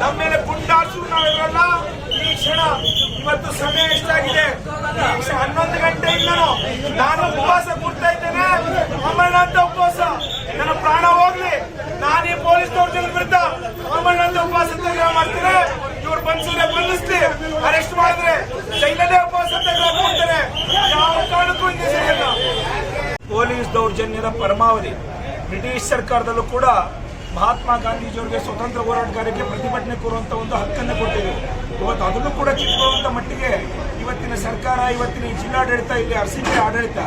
ನಮ್ಮ ಮೇಲೆ ಗುಂಡಾಸು ನಾವಿರಲ್ಲ ಈ ಕ್ಷಣ ಇವತ್ತು ಸಮಯ ಎಷ್ಟಾಗಿದೆ? ಈ ಗಂಟೆ ಹನ್ನೊಂದು ಗಂಟೆಯಿಂದನೂ ನಾನು ಉಪವಾಸ ಕೂಡ್ತಾ ಇದ್ದೇನೆ. ಅಮರನಾಥ ಉಪವಾಸ. ನನ್ನ ಪ್ರಾಣ ಹೋಗ್ಲಿ. ನಾನು ಈ ಪೊಲೀಸ್ ದೌರ್ಜನ್ಯ ವಿರುದ್ಧ ಅಮರನಾಥ ಉಪವಾಸ ಸತ್ಯಾಗ್ರಹ ಮಾಡ್ತೀನಿ. ಇವ್ರು ಬಂದಿದ್ರೆ ಬಂಧಿಸ್ಲಿ. ಅರೆಸ್ಟ್ ಮಾಡಿದ್ರೆ ಜೈಲಲ್ಲೇ ಉಪವಾಸ ಸತ್ಯಾಗ್ರಹ ಮಾಡ್ತಾರೆ ಯಾವ ಕಾರಣಕ್ಕೂ ಹಿಂದೆ ಸರಿಯಲ್ಲ. ಪೊಲೀಸ್ ದೌರ್ಜನ್ಯದ ಪರಮಾವಧಿ. ಬ್ರಿಟಿಷ್ ಸರ್ಕಾರದಲ್ಲೂ ಕೂಡ ಮಹಾತ್ಮ ಗಾಂಧೀಜಿಯವರಿಗೆ ಸ್ವತಂತ್ರ ಹೋರಾಟಗಾರರಿಗೆ ಪ್ರತಿಭಟನೆ ಕೊಡುವಂಥ ಒಂದು ಹಕ್ಕನ್ನು ಕೊಟ್ಟಿದೆ. ಇವತ್ತು ಅದನ್ನು ಕೂಡ ಕಿತ್ಕೊಳ್ಳುವಂಥ ಮಟ್ಟಿಗೆ ಇವತ್ತಿನ ಸರ್ಕಾರ, ಇವತ್ತಿನ ಜಿಲ್ಲಾಡಳಿತ, ಇಲ್ಲಿ ಅರಸಿಕೆ ಆಡಳಿತ,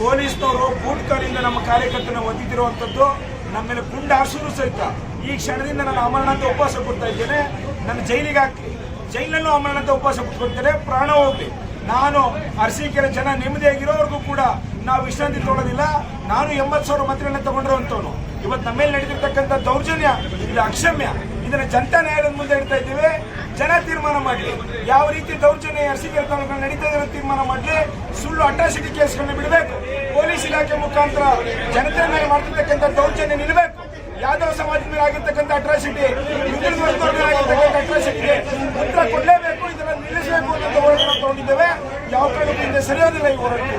ಪೊಲೀಸ್ನವರು ಬೂಟ್ ಕಾಲಿಂದ ನಮ್ಮ ಕಾರ್ಯಕರ್ತನ ಒದ್ದಿರುವಂತದ್ದು ನಮ್ಮ ಮೇಲೆ ಗುಂಡಾಸೂರು ಸಹಿತ. ಈ ಕ್ಷಣದಿಂದ ನಾನು ಅಮರನಾಥ ಉಪವಾಸ ಕೊಡ್ತಾ ಇದ್ದೇನೆ. ನನ್ನ ಜೈಲಿಗೆ ಹಾಕಿ. ಜೈಲಲ್ಲೂ ಅಮರನಾಥ ಉಪವಾಸ ಕೊಡ್ತಾರೆ ಪ್ರಾಣ ಹೋಗ್ಲಿ. ನಾನು ಅರಸೀಕೆರೆ ಜನ ನೆಮ್ಮದಿಯಾಗಿರೋವರೆಗೂ ಕೂಡ ನಾವು ವಿಶ್ರಾಂತಿ ತೊಗೊಳ್ಳೋದಿಲ್ಲ ನಾನು ಎಂಬತ್ತು ಸಾವಿರ ಮತಗಳನ್ನ ತಗೊಂಡಿರುವಂತವನು. ಇವತ್ತು ನಮ್ಮ ಮೇಲೆ ನಡೆದಿರ್ತಕ್ಕಂಥ ದೌರ್ಜನ್ಯ, ಇದು ಅಕ್ಷಮ್ಯ. ಇದನ್ನ ಜನತಾ ನ್ಯಾಯಾಲಯದ ಮುಂದೆ ಇಡ್ತಾ ಇದ್ದೀವಿ. ಜನ ತೀರ್ಮಾನ ಮಾಡಲಿ. ಯಾವ ರೀತಿ ದೌರ್ಜನ್ಯ ಅರಸೀಕೆರೆ ತಾಲೂಕು ನಡೀತಾ ಇದೆ ತೀರ್ಮಾನ ಮಾಡಲಿ. ಸುಳ್ಳು ಅಟ್ರಾಸಿಟಿ ಕೇಸ್ಗಳನ್ನ ಬಿಡಬೇಕು. ಪೊಲೀಸ್ ಇಲಾಖೆ ಮುಖಾಂತರ ಜನತೆ ಮೇಲೆ ಮಾಡ್ತಿರ್ತಕ್ಕಂಥ ದೌರ್ಜನ್ಯ ನಿಲ್ಲಬೇಕು. ಯಾದವ ಸಮಾಜದ ಮೇಲೆ ಆಗಿರ್ತಕ್ಕಂಥ ಅಟ್ರಾಸಿಟಿ ಹಿಂದುಳಿದ ವರ್ಗದವ್ರ ಮೇಲೆ ಅಟ್ರಾಸಿಟಿಗೆ ಉತ್ತರ ಕೊಡಲೇಬೇಕು, ಇದನ್ನ ನಿಲ್ಲಿಸಬೇಕು ಅಂತ ಹೋರಾಟ ತಗೊಂಡಿದ್ದೇವೆ ಯಾವ ಕಾರಣಕ್ಕೂ ಹಿಂದೆ ಸರಿಯೋದಿಲ್ಲ ಈ ಹೋರಾಟಕ್ಕೆ.